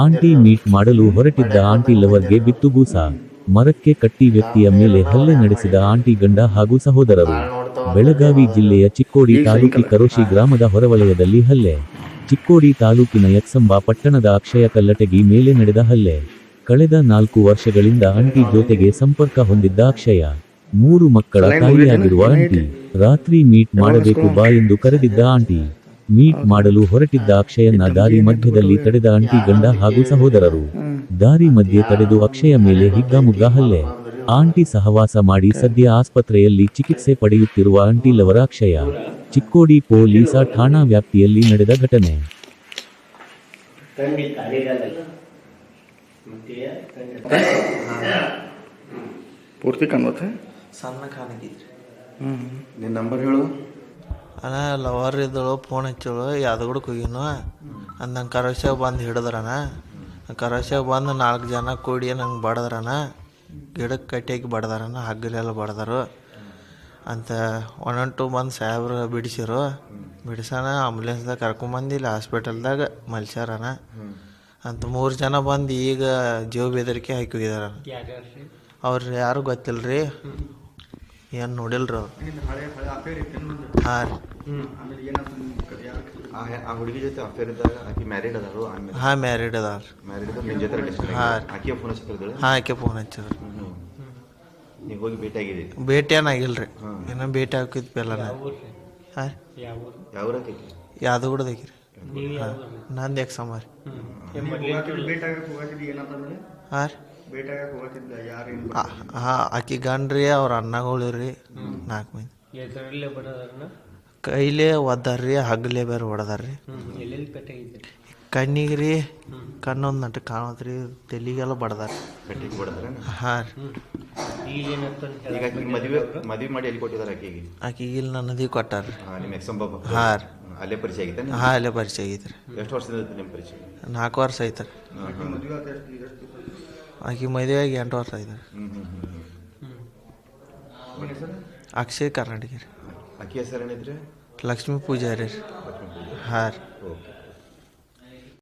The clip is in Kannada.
ಆಂಟಿ ಮೀಟ್ ಮಾಡಲು ಹೊರಟಿದ್ದ ಆಂಟಿ ಲವರ್ಗೆ ಬಿತ್ತುಗೂಸ ಮರಕ್ಕೆ ಕಟ್ಟಿ ವ್ಯಕ್ತಿಯ ಮೇಲೆ ಹಲ್ಲೆ ನಡೆಸಿದ ಆಂಟಿ ಗಂಡ ಹಾಗೂ ಸಹೋದರರು. ಬೆಳಗಾವಿ ಜಿಲ್ಲೆಯ ಚಿಕ್ಕೋಡಿ ತಾಲೂಕಿ ಕರೋಶಿ ಗ್ರಾಮದ ಹೊರವಲಯದಲ್ಲಿ ಹಲ್ಲೆ. ಚಿಕ್ಕೋಡಿ ತಾಲೂಕಿನ ಯತ್ಸಂಬ ಪಟ್ಟಣದ ಅಕ್ಷಯ ಕಲ್ಲಟಗಿ ಮೇಲೆ ನಡೆದ ಹಲ್ಲೆ. ಕಳೆದ ನಾಲ್ಕು ವರ್ಷಗಳಿಂದ ಆಂಟಿ ಜೊತೆಗೆ ಸಂಪರ್ಕ ಹೊಂದಿದ್ದ ಅಕ್ಷಯ. ಮೂರು ಮಕ್ಕಳ ತಾಯಿಯಾಗಿರುವ ಆಂಟಿ. ರಾತ್ರಿ ಮೀಟ್ ಮಾಡಬೇಕು ಬಾ ಎಂದು ಕರೆದಿದ್ದ ಆಂಟಿ. ಮೀಟ್ ಮಾಡಲು ಹೊರಟಿದ್ದ ಅಕ್ಷಯನ್ನ ದಾರಿ ಮಧ್ಯದಲ್ಲಿ ತಡೆದ ಅಂಟಿ ಗಂಡ ಹಾಗೂ ಸಹೋದರರು. ದಾರಿ ಮಧ್ಯೆ ತಡೆದು ಅಕ್ಷಯ ಮೇಲೆ ಹಿಗ್ಗಾಮುಗ್ಗಾ ಹಲ್ಲೆ. ಆಂಟಿ ಸಹವಾಸ ಮಾಡಿ ಸದ್ಯ ಆಸ್ಪತ್ರೆಯಲ್ಲಿ ಚಿಕಿತ್ಸೆ ಪಡೆಯುತ್ತಿರುವ ಆಂಟಿಲವರ ಅಕ್ಷಯ. ಚಿಕ್ಕೋಡಿ ಪೊಲೀಸ ಠಾಣಾ ವ್ಯಾಪ್ತಿಯಲ್ಲಿ ನಡೆದ ಘಟನೆ. ಪೂರ್ತಿ ಕಾಣುತ್ತೆ ಸಣ್ಣ ನಿನ್ನ ನಂಬರ್ ಹೇಳು. ಅಣ್ಣ ಲವರ್ ಇದ್ದಳು ಫೋನ್ ಹಚ್ಚಳು ಯಾದಗುಡಕ್ಕೆ ಹೋಗಿನು ಅಂದಂಗೆ ಕರೋಶ್ಯಾಗ ಬಂದು ಹಿಡಿದ್ರಣ ಕರೋಶ್ಯಾಗ ಬಂದು ನಾಲ್ಕು ಜನ ಕೂಡಿ ನಂಗೆ ಬಡದ್ರಣ ಗಿಡಕ್ಕೆ ಕಟ್ಟಿಯಾಗಿ ಬಡ್ದಾರಣ ಹಗ್ಗಲೆಲ್ಲ ಬಡ್ದಾರು. ಅಂತ ಒನ್ ಒನ್ ಟು ಬಂದು ಸಾಹೇಬ್ರು ಬಿಡಿಸಿರು. ಬಿಡಿಸೋಣ ಆಂಬುಲೆನ್ಸ್ದಾಗ ಕರ್ಕೊಂಬಂದು ಇಲ್ಲಿ ಹಾಸ್ಪಿಟಲ್ದಾಗ ಮಲ್ಸ್ಯಾರಣ ಅಂತ ಮೂರು ಜನ ಬಂದು ಈಗ ಜೀವ ಬೆದರಿಕೆ ಹಾಕಿ ಹೋಗಿದಾರ ಅವ್ರು ಯಾರು ಗೊತ್ತಿಲ್ಲ ರೀ ಏನು ನೋಡಿಲ್ರಿ ಅವ್ರು? ಹಾಂ ರೀ. ಆ ಹುಡುಗಿ ಜೊತೆ ಅಫೇರ್ ಇದ್ದಾಗ ಆಕಿ ಮ್ಯಾರಿಡ್ ಅದಾಳು ಆಮೇಲೆ ಹಾಂ ಮ್ಯಾರಿಡ್ ಅದಾರ ಮ್ಯಾರಿಡ್ ಇದ್ದಾಗ ನಿನ್ನ ಜೊತೆ ರಿಲೇಷನ್ ಹಾ. ಆಕಿಯ ಫೋನ್ ಹಚ್ಚಿರ್ತಾಳೆ ಹಾಂ ಆಕೆ ಫೋನ್ ಹಚ್ಚಿದ್ರು. ನೀವು ಹೋಗಿ ಭೇಟಿ ಆಗಿದ್ದೀರಿ? ಭೇಟಿ ಏನಾಗಿಲ್ಲ ರೀ ಹಾಂ. ಇನ್ನೂ ಭೇಟಿ ಹಾಕಿದ್ವಿ ಎಲ್ಲ ಹಾಂ ಯಾವ ಊರ ಆಕೈತಿ ನಂದು ಎಕ್ಸ್ ರೀ. ಹಾಂ ಹಾಂ ಆಕಿ ಗಂಡ್ರಿ ಅವ್ರ ಅಣ್ಣಗಳು ರೀ ನಾಲ್ಕು ಮಂದಿ. ಕೈಲೇ ಒದ್ದಾರ್ರಿ ಹಗ್ಲೇ ಬೇರೆ ಹೊಡೆದಾರ್ರಿ ಕಣ್ಣಿಗೆ ರೀ ಕಣ್ಣೊಂದು ನಟ ಕಾಣತ್ರಿ ತೆಲಿಗೆಲ್ಲ ಬಡದಾರ ಭೇಟಿಗೆ ಕೊಡ್ತಾರೆ ಹಾಂ ಮದುವೆ ಮದುವೆ ಮಾಡಿ ಎಲ್ಲಿ ಕೊಟ್ಟಿದ್ದಾರೆ ಆಕಿಗೆ? ಆಕಿಗೆ ಇಲ್ಲಿ ನನ್ನದಿ ಕೊಟ್ಟಾರ ಹಾ ಹಾಂ ರೀ. ಅಲ್ಲೇ ಪರಿಚಯ ಆಗಿತ್ತ ಹಾಂ ಅಲ್ಲೇ ಪರಿಚಯ ಆಗೈತ್ರಿ ಎಷ್ಟು ವರ್ಷದಿಂದ ನಿಮ್ಮ ಪರಿಚಯ? ನಾಲ್ಕು ವರ್ಷ ಐತ್ರಿ ಆಕೆ ಮದುವೆಯಾಗಿ ಎಂಟು ವರ್ಷ ಐತ್ರಿ ಅಕ್ಷಯ್ ಕರ್ನಾಟಕ ರೀ. ಅಕ್ಕಿ ಹೆಸರು ಏನಿದ್ರಿ ಲಕ್ಷ್ಮೀ ಪೂಜಾರಿ ರೀ. ಹಾಂ ರೀ. ಓಕೆ.